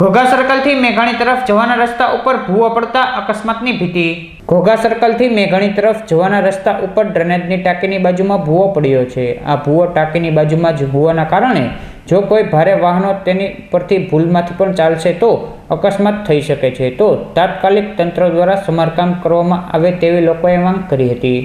ઘોઘા સર્કલથી મેઘાણી તરફ જવાના રસ્તા ઉપર ભૂવો પડતા અકસ્માતની ભીતિ. ઘોઘા સર્કલથી મેઘાણી તરફ જવાના રસ્તા ઉપર ડ્રેનેજની ટાંકીની બાજુમાં ભૂવો પડ્યો છે. આ ભૂવો ટાંકીની બાજુમાં જ હોવાના કારણે જો કોઈ ભારે વાહનો તેની પરથી ભૂલમાંથી પણ ચાલશે તો અકસ્માત થઈ શકે છે. તો તાત્કાલિક તંત્ર દ્વારા સમારકામ કરવામાં આવે તેવી લોકોએ માંગ કરી હતી.